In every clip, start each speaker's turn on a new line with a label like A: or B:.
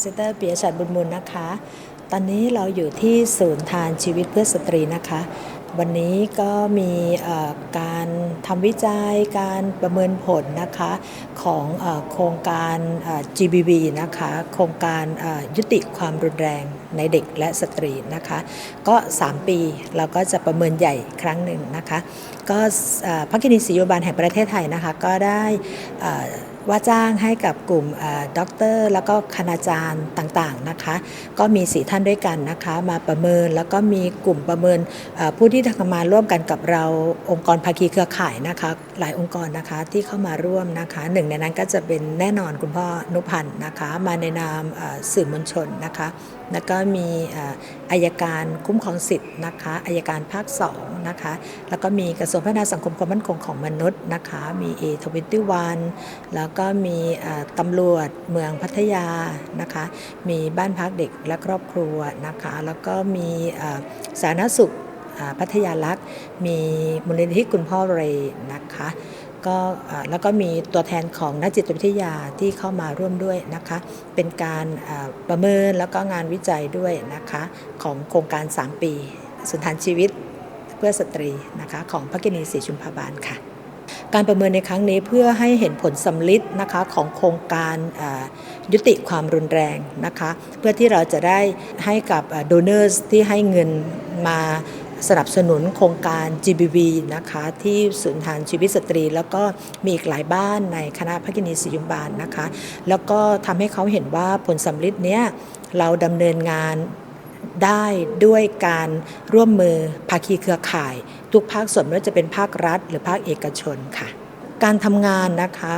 A: เซนเตอร์ปิยชัดบุญมูลนะคะ ตอนนี้เราอยู่ที่ศูนย์ทานชีวิตเพื่อสตรีนะคะ วันนี้ก็มีการทำวิจัยการประเมินผลนะคะของอโครงการ GBV นะคะ โครงการยุติความรุนแรงในเด็กและสตรีนะคะ ก็ 3 ปีเราก็จะประเมินใหญ่ครั้งหนึ่งนะคะ ก็พระกินีศรีโยบาลแห่งประเทศไทยนะคะ ก็ได้อ่อ ว่าจ้างให้กับกลุ่มด็อกเตอร์แล้วก็คณาจารย์ต่างๆนะคะ ก็มีสีท่านด้วยกันนะคะ มาประเมินแล้วก็มีกลุ่มประเมินผู้ที่ทำงานร่วมกันกับเราองค์กรภาคีเครือข่ายนะคะ หลายองค์กรนะคะที่เข้ามาร่วมนะคะ หนึ่งในนั้นก็จะเป็นแน่นอนคุณพ่อนุพันธ์นะคะ มาในนามสื่อมวลชนนะคะแล้วก็มีอายการคุ้มครองสิทธิ์นะคะอายการภาค2นะคะ แล้วก็มีกระทรวงพัฒนาสังคมความมั่นคงของมนุษย์นะคะ มี A ทวิตี้วันแล้วก็มีตำรวจเมืองพัทยานะคะ มีบ้านพักเด็กและครอบครัวนะคะ แล้วก็มีสาธารณสุขพัทยาลักษ์มีมูลนิธิคุณพ่อเรย์นะคะก็แล้วก็มีตัวแทนของนักจิตวิทยาที่เข้ามาร่วมด้วยนะคะ เป็นการประเมินแล้วก็งานวิจัยด้วยนะคะ ของโครงการ 3 ปี สุนทานชีวิตเพื่อสตรีนะคะ ของพระกินีศรีชุมพาบาลค่ะ การประเมินในครั้งนี้เพื่อให้เห็นผลสำลิดนะคะของโครงการยุติความรุนแรงนะคะเพื่อที่เราจะได้ให้กับโดเนอร์สที่ให้เงินมาสนับสนุนโครงการ GBV นะคะที่ศูนย์ทานชีวิตสตรี แล้วก็มีอีกหลายบ้านในคณะพระกินีศรียุมบาลนะคะ แล้วก็ทำให้เขาเห็นว่าผลสำลิดเนี้ยเราดำเนินงาน ได้ด้วยการร่วมมือภาคีเครือข่าย ทุกภาคส่วนไม่ว่าจะเป็นภาครัฐ หรือภาคเอกชนค่ะ การทำงานนะคะ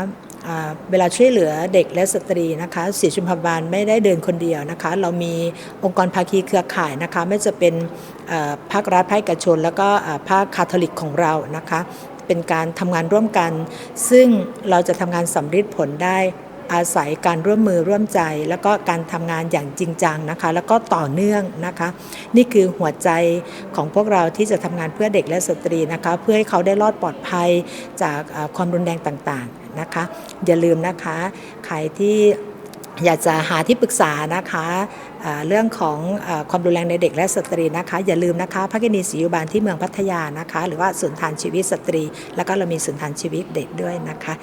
A: เวลาช่วยเหลือเด็กและสตรีนะคะศรีชุมพบาลไม่ได้เดินคนเดียวนะคะ เรามีองค์กรภาคีเครือข่ายนะคะ ไม่จะเป็นภาครัฐภาคเอกชน แล้วก็ภาคคาทอลิกของเรานะคะ เป็นการทำงานร่วมกัน ซึ่งเราจะทำงานสำเร็จผลได้ อาศัยการร่วมมือร่วมใจ แล้วก็การทำงานอย่างจริงจังนะคะ แล้วก็ต่อเนื่องนะคะ นี่คือหัวใจของพวกเราที่จะทำงานเพื่อเด็กและสตรีนะคะ เพื่อให้เขาได้รอดปลอดภัยจากความรุนแรงต่างๆนะคะ อย่าลืมนะคะใครที่อยากจะหาที่ปรึกษานะคะเรื่องของอความรุนแรงในเด็กและสตรีนะคะ อย่าลืมนะคะพระกินีศรียุบาลที่เมืองพัทยานะคะ หรือว่าศูนย์ทานชีวิตสตรี แล้วก็เรามีศูนย์ทานชีวิตเด็กด้วยนะคะ